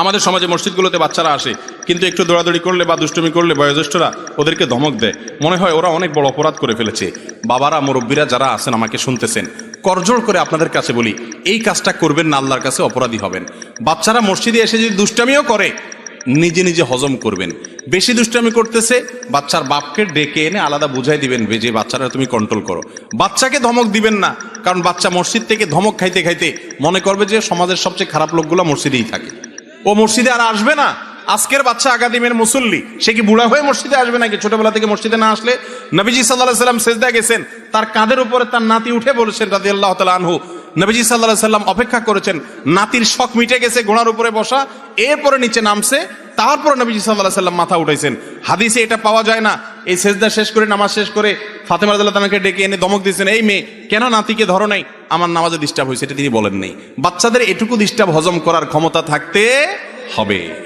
আমাদের সমাজে মসজিদগুলোতে বাচ্চারা আসে, কিন্তু একটু দৌড়াদৌড়ি করলে বা দুষ্টুমি করলে বয়োজ্যেষ্ঠরা ওদেরকে ধমক দেয়। মনে হয় ওরা অনেক বড় অপরাধ করে ফেলেছে। বাবারা, মুরব্বীরা যারা আছেন, আমাকে শুনতেছেন, করজোড় করে আপনাদের কাছে বলি, এই কাজটা করবেন না, আল্লাহর কাছে অপরাধী হবেন। বাচ্চারা মসজিদে এসে যদি দুষ্টামিও করে, নিজে নিজে হজম করবেন। বেশি দুষ্টামি করতেছে, বাচ্চার বাপকে ডেকে এনে আলাদা বুঝাই দিবেন যে বাচ্চারা তুমি কন্ট্রোল করো। বাচ্চাকে ধমক দিবেন না, কারণ বাচ্চা মসজিদ থেকে ধমক খাইতে খাইতে মনে করবে যে সমাজের সবচেয়ে খারাপ লোকগুলো মসজিদেই থাকে। ও মসজিদে আর আসবে না? আজকের বাচ্চা আগাদিমের মুসল্লি। সে কি বুড়া হয়ে মসজিদে আসবে নাকি? ছোটবেলা থেকে মসজিদে না আসলে নবীজি সাল্লাহ সাল্লাম সেজদা গেছেন। তার কাঁধের উপরে তার নাতি উঠে বলেছেন রাজি আল্লাহ আনহু। নবীজি সাল্লাহ সাল্লাম অপেক্ষা করেছেন। নাতির শখ মিটে গেছে, ঘোড়ার উপরে বসা। এরপরে নিচে নামছে। তারপর নবীজি সাল্লাহ সাল্লাম মাথা উঠাইছেন। হাদিসে এটা পাওয়া যায় না। এই সেজদা শেষ করে নামাজ শেষ করে ফাতেমা রাদিয়াল্লাহু তানাকে ডেকে এনে দমক দিয়েছেন, এই মেয়ে, কেন নাতিকে ধরো নাই? আমার নামাজে ডিস্টার্ব হয়েছে। এটা তিনি বলেন নেই। বাচ্চাদের এটুকু ডিস্টার্ব হজম করার ক্ষমতা থাকতে হবে।